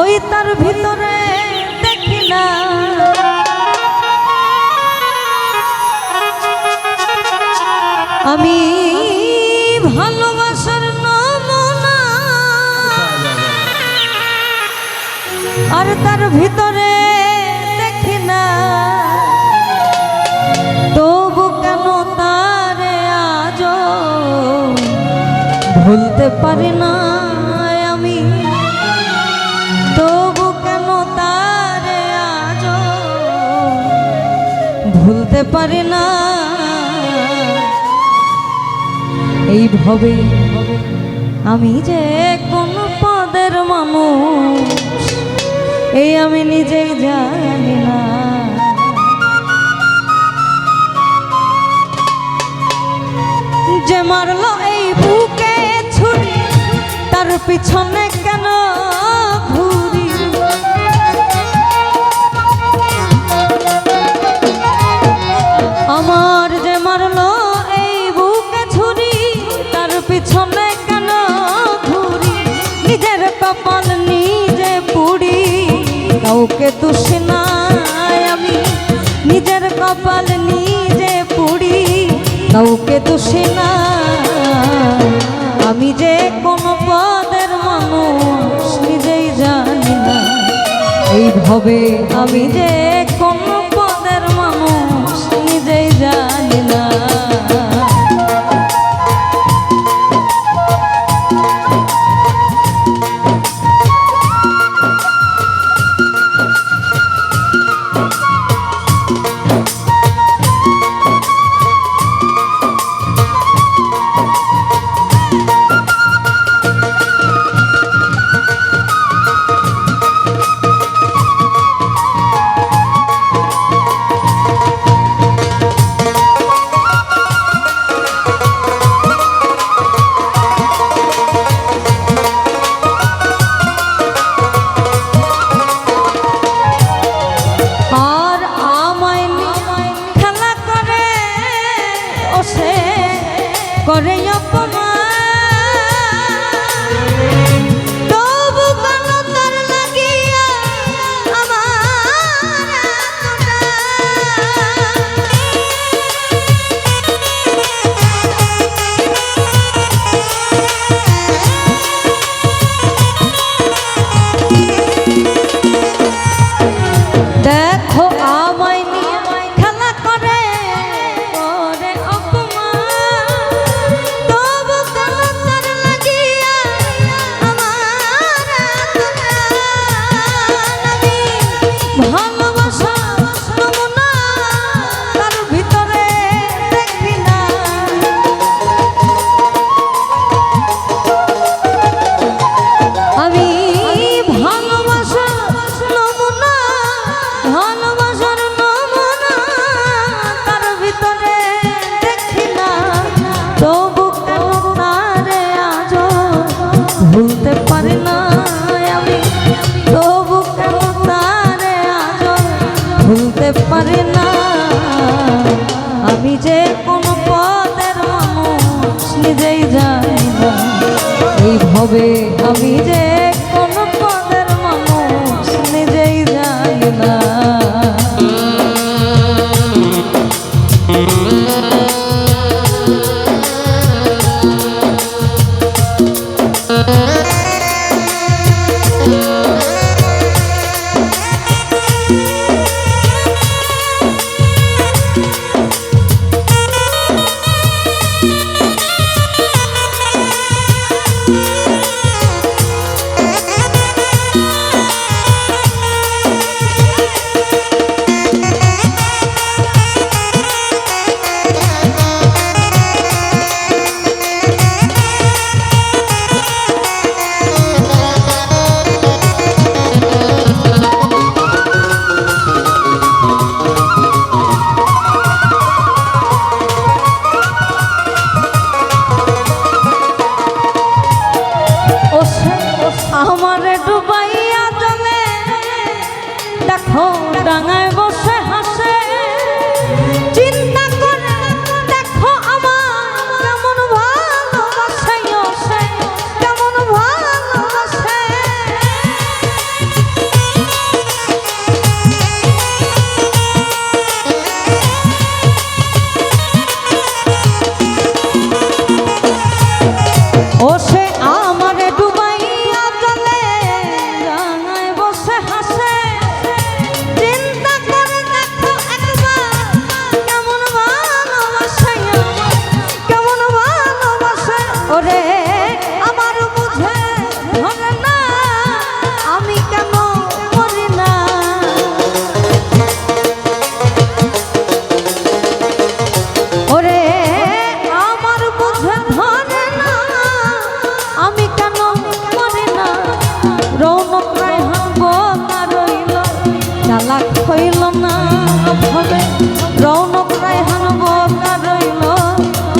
ওই তার ভিতরে দেখি না। আমি ভালোবাসার নমুনা। আর তার ভিতরে দেখি না। তবু তারে আজ ভুলতে পারি না? ভুলতে পারি না। এইভাবে আমি যে কোন পদের মানুষ, এই আমি নিজেই জানি না। যে মারলো এই বুকে ছুরি, তার পিছনে কাউকে দোষ নাই আমি নিজের কপাল নিজে পুড়ি, কাউকে দোষ না আমি যে কোন পদের মানুষ নিজেই জানি না। এইভাবে আমি যে কোন ভুলতে পারি না। আমি যে কোন পদের মানুষ নিজেই জানি না। এইভাবে আমি যে কোন পদের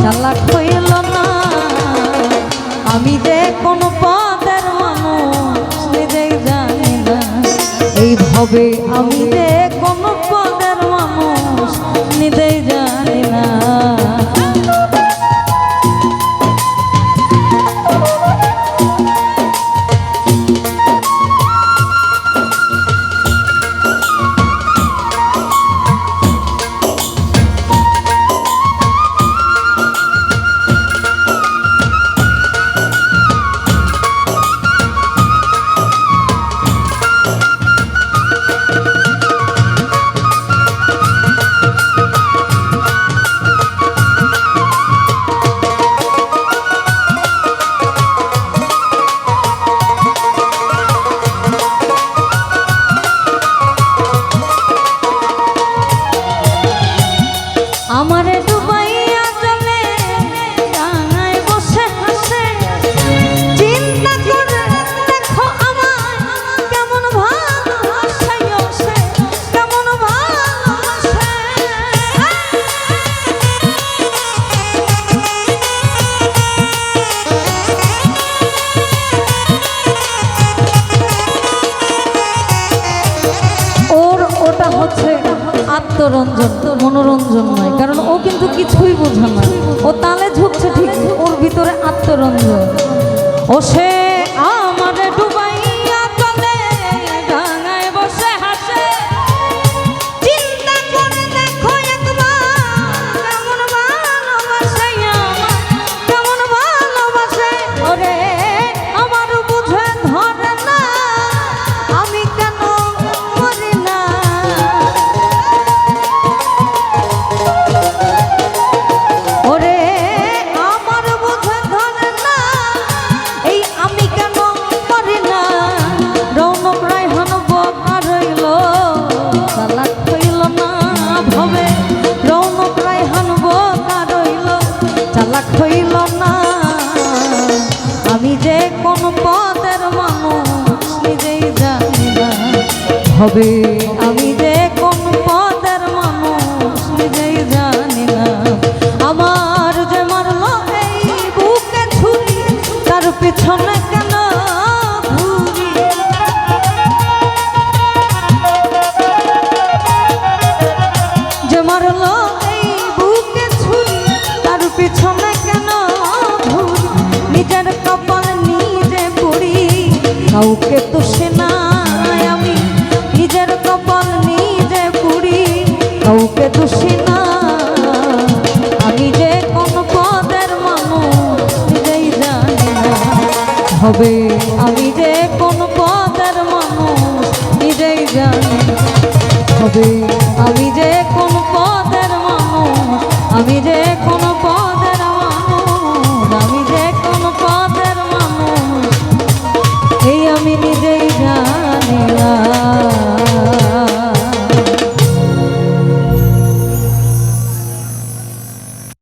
চালাক হইল না। আমি যে কোনো পদের মানুষ নিজে জানি না। এইভাবে আমি যে আত্মরঞ্জন মনোরঞ্জন নয় কারণ ও কিন্তু কিছুই বোঝা না। ও তালে ঝুঁকছে ঠিক ওর ভিতরে আত্মরঞ্জন। ও সে হবে। আমি যে কোন পদের মানুষ নিজেই জানি না। আমার যে মারলো এই বুকে ছুরি, তার পিছনে কেন তার পিছনে কাউকে তো সেনাই আমি যে কোন পদের মানুষ, নিজেই জানি না। হবে, আমি যে কোন পদের মানুষ, নিজেই জানি হবে, আমি যে কোন পদের মানুষ, আমি যে